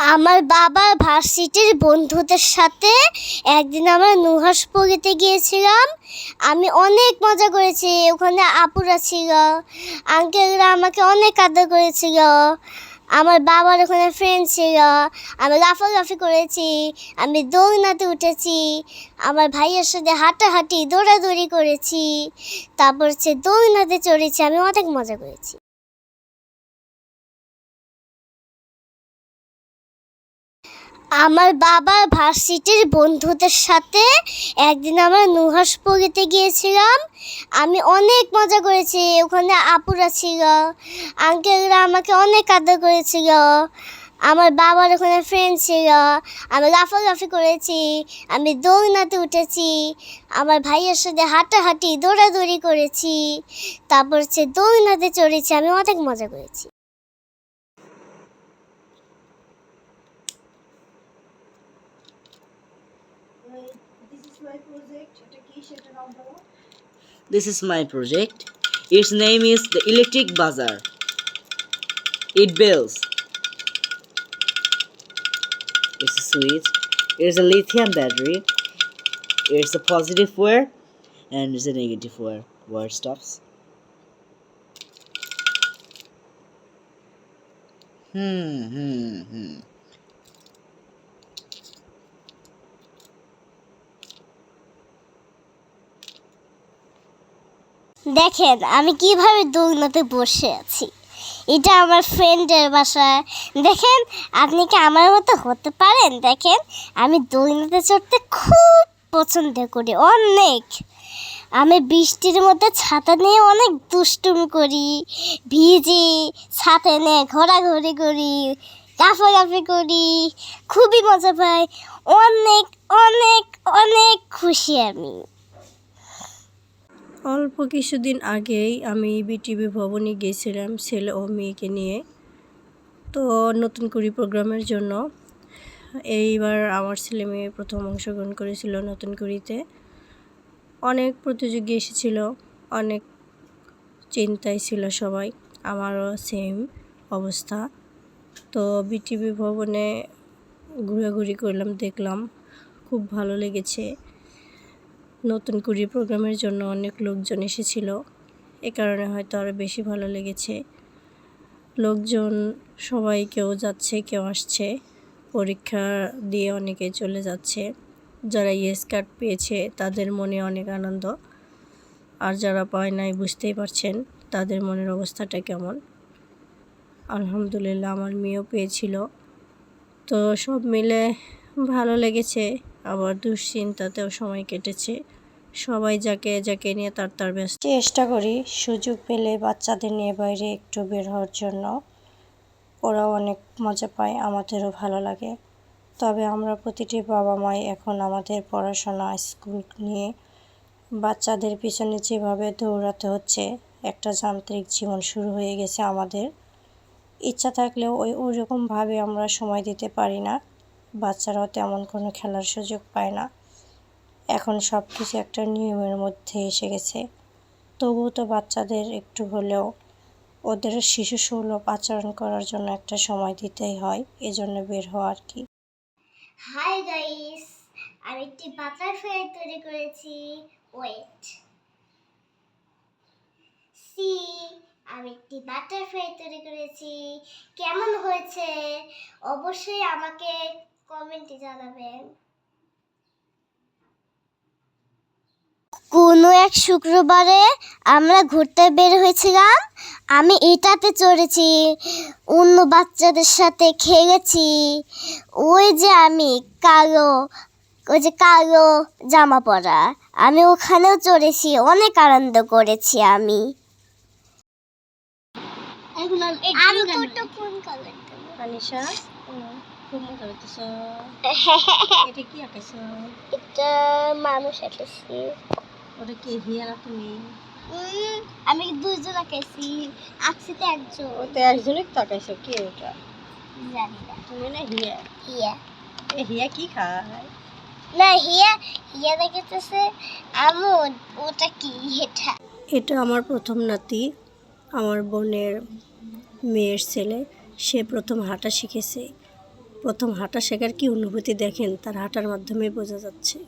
আমার বাবার ভার্সিটির বন্ধুদের সাথে একদিন আমরা নুহাসপুরিতে গিয়েছিলাম। আমি অনেক মজা করেছি, ওখানে আপুরা ছিল আঙ্কেলরা আমাকে অনেক আদর করেছিল, আমার বাবার ওখানে ফ্রেন্ড ছিল, আমি লাফালাফি করেছি, আমি দৌড়নাতে উঠেছি, আমার ভাইয়ের সাথে হাঁটাহাঁটি, দৌড়াদৌড়ি করেছি, তারপর হচ্ছে দৌড়নাতে চড়েছি, আমি অনেক মজা করেছি। আমার বাবার ভার্সিটির বন্ধুদের সাথে একদিন আমরা নুহাসপুরিতে গিয়েছিলাম। আমি অনেক মজা করেছি, ওখানে আপুরা ছিল, আঙ্কেলরা আমাকে অনেক আদর করেছিল, আমার বাবার ওখানে ফ্রেন্ড ছিল, আমি লাফালাফি করেছি, আমি দৌড়নাতে উঠেছি, আমার ভাইয়ের সাথে হাঁটাহাঁটি, দৌড়াদৌড়ি করেছি, তারপর হচ্ছে দৌড়নাতে চড়েছি, আমি অনেক মজা করেছি। This is my project. Its name is the electric buzzer. It bells. It's a switch. It's a lithium battery. It's a positive wire and it's a negative wire. Wire stops. Hmm, hmm, hmm. দেখেন, আমি কীভাবে দোলনাতে বসে আছি। এটা আমার ফ্রেন্ডের বাসায়। দেখেন, আপনি কি আমার মতো হতে পারেন? দেখেন, আমি দোলনাতে চড়তে খুব পছন্দ করি, অনেক। আমি বৃষ্টির মধ্যে ছাতা নিয়ে অনেক দুষ্টুমি করি, ভিজি ছাতা নিয়ে ঘোরাঘুরি করি লাফালাফি করি, খুবই মজা পাই। অনেক অনেক অনেক খুশি আমি। অল্প কিছুদিন আগেই আমি বিটিভি ভবনে গিয়েছিলাম ছেলে ও মেয়েকে নিয়ে। তো নতুন করি প্রোগ্রামের জন্য। এইবার আমার ছেলে মেয়ে প্রথম অংশগ্রহণ করেছিল নতুন করিতে। অনেক প্রতিযোগী এসেছিল, অনেক চিন্তায় ছিল সবাই, আমারও সেম অবস্থা। তো বিটিভি ভবনে ঘোরাঘুরি করলাম, দেখলাম খুব ভালো লেগেছে। নতুন কুড়ি প্রোগ্রামের জন্য অনেক লোকজন এসেছিল। এ কারণে হয়তো আরও বেশি ভালো লেগেছে। লোকজন, সবাই কেউ যাচ্ছে, কেউ আসছে। পরীক্ষা দিয়ে অনেকে চলে যাচ্ছে। যারা ইয়েস কার্ড পেয়েছে, তাদের মনে অনেক আনন্দ। আর যারা পায় নাই বুঝতেই পারছেন তাদের মনের অবস্থাটা কেমন। আলহামদুলিল্লাহ আমার মেয়েও পেয়েছিল। তো সব মিলে ভালো লেগেছে। আবার দুশ্চিন্তাতেও সময় কেটেছে। সবাই যাকে যাকে নিয়ে তার তার ব্যস্ত। চেষ্টা করি সুযোগ পেলে বাচ্চাদের নিয়ে বাইরে একটু বের হওয়ার জন্য। ওরাও অনেক মজা পায়, আমাদেরও ভালো লাগে। তবে আমরা প্রতিটি বাবা মাই এখন আমাদের পড়াশোনা, স্কুল নিয়ে বাচ্চাদের পিছনে যেভাবে দৌড়াতে হচ্ছে, একটা যান্ত্রিক জীবন শুরু হয়ে গেছে আমাদের। ইচ্ছা থাকলেও ওই ওইরকমভাবে আমরা সময় দিতে পারি না। বাচ্চারাও তেমন কোনো খেলার সুযোগ পায় না। এখন সব কিছু একটা নিয়মের মধ্যে এসে গেছে। তবুও তো বাচ্চাদের একটু হলেও ওদের শিশু সুলভ আচরণ করার জন্য একটা সময় দিতেই হয়, এজন্য বের হওয়া আর কি। হাই গাইস আমি একটি বাটারফ্লাই তৈরি করেছি। ওয়েট সি আমি একটি বাটারফ্লাই তৈরি করেছি। কেমন হয়েছে? অবশ্যই আমাকে কমেন্টে জানাবেন। কোনো এক শুক্রবারে আমরা ঘুরতে বের হয়েছিলাম। আমি এটাতে চড়েছি অন্য বাচ্চাদের সাথে খেলেছি। ওই যে আমি কালো ওই যে কালো জামা পরা আমি ওখানেও চড়েছি অনেক আনন্দ করেছি আমি। আমি কোন কালার খুব মজা করতেছ এটা কি আঁকাইছ এটা মানুষ এঁকেছি ওটা কি হিয়া না তুমি উম, আমি দুজন এঁকেছি আঁকছি তো একজন ওতে একজনই তো আঁকাইছো কে ওটা জানি না তুমি না হিয়া হিয়া এ হিয়া কি খায় না হিয়া হিয়া দেখেছে আমন ওটা কি এটা এটা আমার প্রথম নাতি আমার বোনের মেয়ের ছেলে সে প্রথম হাঁটা শিখেছে। প্রথম হাঁটা শেখার কি অনুভূতি দেখেন? তার হাঁটার মাধ্যমে বোঝা যাচ্ছে।